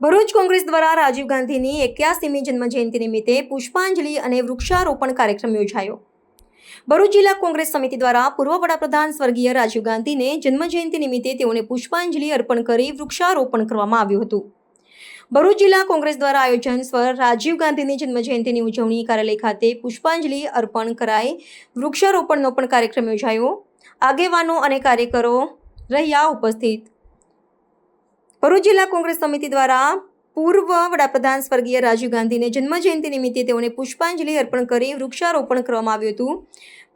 ભરૂચ કોંગ્રેસ દ્વારા રાજીવ ગાંધીની એક્યાસીમી જન્મજયંતિ નિમિત્તે પુષ્પાંજલિ અને વૃક્ષારોપણ કાર્યક્રમ યોજાયો. ભરૂચ જિલ્લા કોંગ્રેસ સમિતિ દ્વારા પૂર્વ વડાપ્રધાન સ્વર્ગીય રાજીવ ગાંધીને જન્મજયંતિ નિમિત્તે તેઓને પુષ્પાંજલિ અર્પણ કરી વૃક્ષારોપણ કરવામાં આવ્યું હતું. ભરૂચ જિલ્લા કોંગ્રેસ દ્વારા આયોજન સ્વર રાજીવ ગાંધીની જન્મજયંતિની ઉજવણી કાર્યાલય ખાતે પુષ્પાંજલિ અર્પણ કરાઈ વૃક્ષારોપણનો પણ કાર્યક્રમ યોજાયો. આગેવાનો અને કાર્યકરો રહ્યા ઉપસ્થિત. ભરૂચ જિલ્લા કોંગ્રેસ સમિતિ દ્વારા પૂર્વ વડાપ્રધાન સ્વર્ગીય રાજીવ ગાંધીને જન્મજયંતિ નિમિત્તે તેઓને પુષ્પાંજલિ અર્પણ કરી વૃક્ષારોપણ કરવામાં આવ્યું હતું.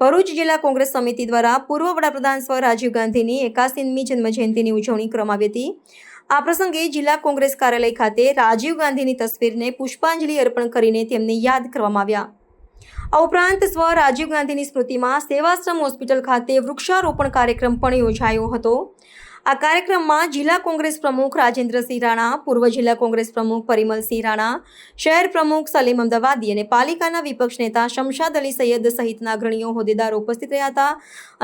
ભરૂચ જિલ્લા કોંગ્રેસ સમિતિ દ્વારા પૂર્વ વડાપ્રધાન સ્વ રાજીવ ગાંધીની એકાસીમી જન્મજયંતિની ઉજવણી કરવામાં આવી હતી. આ પ્રસંગે જિલ્લા કોંગ્રેસ કાર્યાલય ખાતે રાજીવ ગાંધીની તસવીરને પુષ્પાંજલિ અર્પણ કરીને તેમને યાદ કરવામાં આવ્યા. આ ઉપરાંત સ્વ રાજીવ ગાંધીની સ્મૃતિમાં સેવાશ્રમ હોસ્પિટલ ખાતે વૃક્ષારોપણ કાર્યક્રમ પણ યોજાયો હતો. આ કાર્યક્રમમાં જિલ્લા કોંગ્રેસ પ્રમુખ રાજેન્દ્રસિંહ રાણા, પૂર્વ જિલ્લા કોંગ્રેસ પ્રમુખ પરિમલસિંહ રાણા, શહેર પ્રમુખ સલીમ અમદાવાદી અને પાલિકાના વિપક્ષ નેતા શમશાદ અલી સૈયદ સહિતના અગ્રણીઓ હોદ્દેદારો ઉપસ્થિત રહ્યા હતા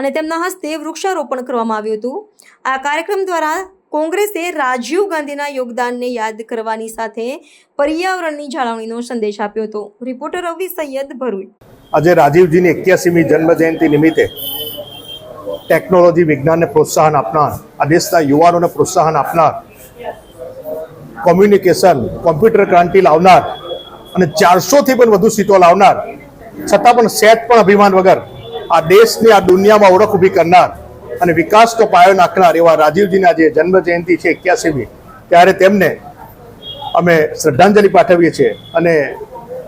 અને તેમના હસ્તે વૃક્ષારોપણ કરવામાં આવ્યું હતું. આ કાર્યક્રમ દ્વારા કોંગ્રેસે રાજીવ ગાંધીના યોગદાનને યાદ કરવાની સાથે પર્યાવરણની જાળવણીનો સંદેશ આપ્યો હતો. રિપોર્ટર રવિ સૈયદ ભરૂચ. આજે રાજીવજીની એક્યાસીમી જન્મજયંતિ નિમિત્તે ટેકનોલોજી, વિજ્ઞાનને પ્રોત્સાહન આપનાર, આ દેશના યુવાનોને પ્રોત્સાહન આપનાર, કોમ્યુનિકેશન, કોમ્પ્યુટર ક્રાંતિ લાવનાર અને ચારસોથી પણ વધુ સીટો લાવનાર, છતાં પણ સેટ પણ અભિમાન વગર આ દેશની, આ દુનિયામાં ઓળખ ઊભી કરનાર અને વિકાસનો પાયો નાખનાર એવા રાજીવજીના જે જન્મ જયંતિ છે એક્યાસીમી, ત્યારે તેમને અમે શ્રદ્ધાંજલિ પાઠવીએ છીએ અને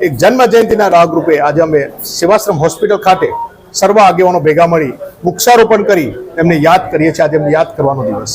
એક જન્મ જયંતિના રાગરૂપે આજે અમે સેવાશ્રમ હોસ્પિટલ ખાતે સર્વ આગેવાનો ભેગા મળી વૃક્ષારોપણ કરી એમને યાદ કરીએ છીએ. આજે એમને યાદ કરવાનો દિવસ.